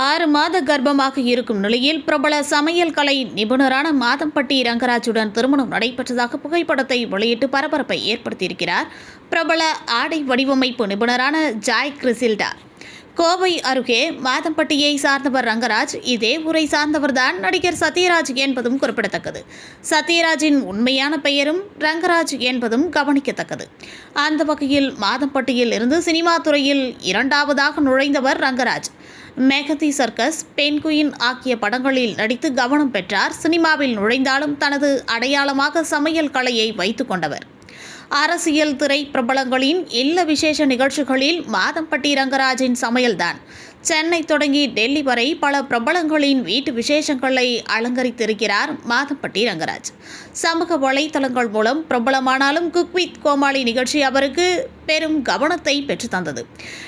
ஆறு மாத கர்ப்பமாக இருக்கும் நிலையில் பிரபல சமையல் கலை நிபுணரான மாதம்பட்டி ரங்கராஜுடன் திருமணம் நடைபெற்றதாக புகைப்படத்தை வெளியிட்டு பரபரப்பை ஏற்படுத்தியிருக்கிறார். பிரபல ஆடை வடிவமைப்பு நிபுணரான ஜாய் கிறிசில்டா கோவை அருகே மாதம்பட்டியை சார்ந்தவர் ரங்கராஜ் இதே ஊரை சார்ந்தவர்தான் நடிகர் சத்யராஜ் என்பதும் குறிப்பிடத்தக்கது. சத்யராஜின் உண்மையான பெயரும் ரங்கராஜ் என்பதும் கவனிக்கத்தக்கது. அந்த வகையில் மாதம்பட்டியில் இருந்து சினிமா துறையில் இரண்டாவதாக நுழைந்தவர் ரங்கராஜ். மேகதி சர்க்கஸ் பென்குயின் ஆகிய படங்களில் நடித்து கவனம் பெற்றார். சினிமாவில் நுழைந்தாலும் தனது அடையாளமாக சமையல் கலையை வைத்து கொண்டவர். அரசியல் திரை பிரபலங்களின் இல்ல விசேஷ நிகழ்ச்சிகளில் மாதம்பட்டி ரங்கராஜின் சமையல்தான். சென்னை தொடங்கி டெல்லி வரை பல பிரபலங்களின் வீட்டு விசேஷங்களை அலங்கரித்திருக்கிறார் மாதப்பட்டி ரங்கராஜ். சமூக வலைத்தளங்கள் மூலம் பிரபலமானாலும் குக்வித் கோமாளி நிகழ்ச்சி அவருக்கு பெரும் கவனத்தை பெற்றுத்தந்தது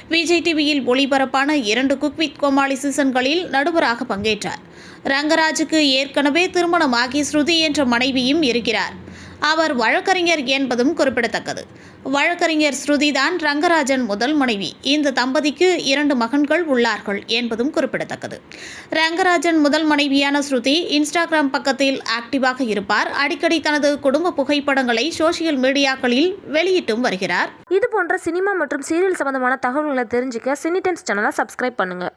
விஜய் டிவியில் ஒளிபரப்பான இரண்டு குக்வித் கோமாளி சீசன்களில் நடுவராக பங்கேற்றார். ரங்கராஜுக்கு ஏற்கனவே திருமணமாகி ஸ்ருதி என்ற மனைவியும் இருக்கிறார். அவர் வழக்கறிஞர் என்பதும் குறிப்பிடத்தக்கது. வழக்கறிஞர் ஸ்ருதிதான் ரங்கராஜன் முதல் மனைவி. இந்த தம்பதிக்கு இரண்டு மகன்கள் உள்ளார்கள் என்பதும் குறிப்பிடத்தக்கது. ரங்கராஜன் முதல் மனைவியான ஸ்ருதி இன்ஸ்டாகிராம் பக்கத்தில் ஆக்டிவாக இருப்பார். அடிக்கடி தனது குடும்ப புகைப்படங்களை சோஷியல் மீடியாக்களில் வெளியிட்டும் வருகிறார். இது போன்ற சினிமா மற்றும் சீரியல் சம்பந்தமான தகவல்களை தெரிஞ்சுக்க சினி டைம்ஸ் சேனலை சப்ஸ்கிரைப் பண்ணுங்கள்